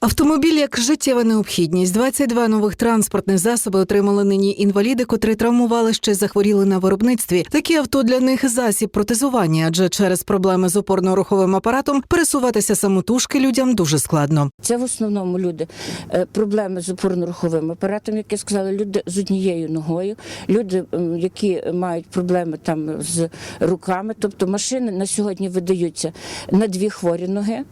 Автомобіль як життєва необхідність. 22 нових транспортних засоби отримали нині інваліди, котрі травмували ще захворіли на виробництві. Такі авто для них засіб протезування, адже через проблеми з опорно-руховим апаратом пересуватися самотужки людям дуже складно. Це в основному люди е, проблеми з опорно-руховим апаратом, як я сказала, люди з однією ногою, люди, які мають проблеми там з руками. Тобто машини на сьогодні видаються на дві хворі ноги.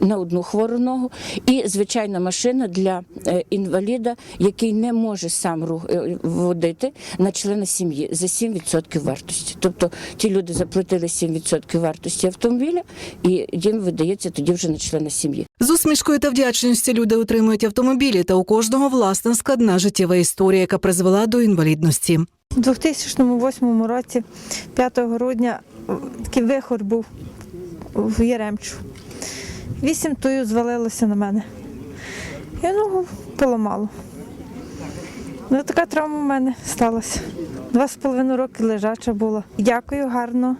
На одну хвору ногу і звичайна машина для е, інваліда, який не може сам ру- е, водити на члена сім'ї за 7% вартості. Тобто ті люди заплатили 7% вартості автомобіля, і їм видається тоді вже на члена сім'ї. З усмішкою та вдячністю люди отримують автомобілі, та у кожного власна складна життєва історія, яка призвела до інвалідності. У 2008 році, 5 грудня, такий вихор був в Яремчу. Вісім тою звалилося на мене. І ногу поламало. Ну, така травма в мене сталася. Два з половиною роки лежача була. Дякую гарно,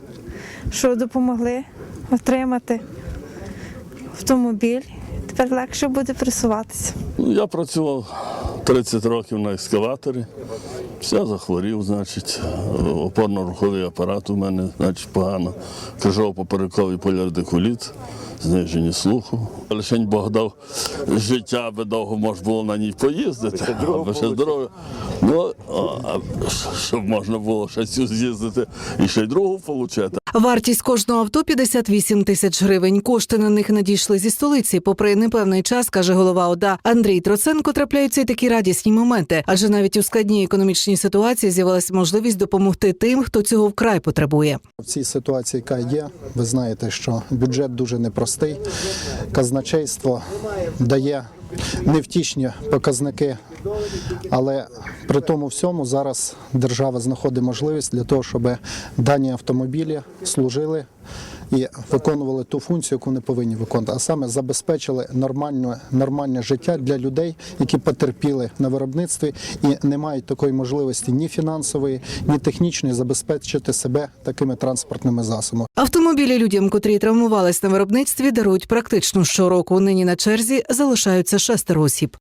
що допомогли отримати автомобіль. Тепер легше буде присуватися. Ну, Я працював 30 років на екскаваторі. Все захворів, значить, опорно-руховий апарат у мене, значить, погано. Крижово-поперековий полярдикуліт, знижені слуху. Лишень Бог дав життя, аби довго можна було на ній поїздити, аби ще здоров'я. Ну, а, а щоб можна було ще цю з'їздити і ще й другу отримати. Вартість кожного авто 58 тисяч гривень. Кошти на них надійшли зі столиці. Попри непевний час, каже голова ОДА Андрій Троценко, трапляються й такі радісні моменти, адже навіть у складній економічній ситуації з'явилася можливість допомогти тим, хто цього вкрай потребує. В цій ситуації, яка є, ви знаєте, що бюджет дуже непростий. Казначейство дає невтішні показники, але при тому всьому зараз держава знаходить можливість для того, щоб дані автомобілі служили. І виконували ту функцію, яку вони повинні виконувати, а саме забезпечили нормальне, нормальне життя для людей, які потерпіли на виробництві і не мають такої можливості ні фінансової, ні технічної забезпечити себе такими транспортними засобами. Автомобілі людям, котрі травмувались на виробництві, дарують практично щороку. Нині на черзі залишаються шестеро осіб.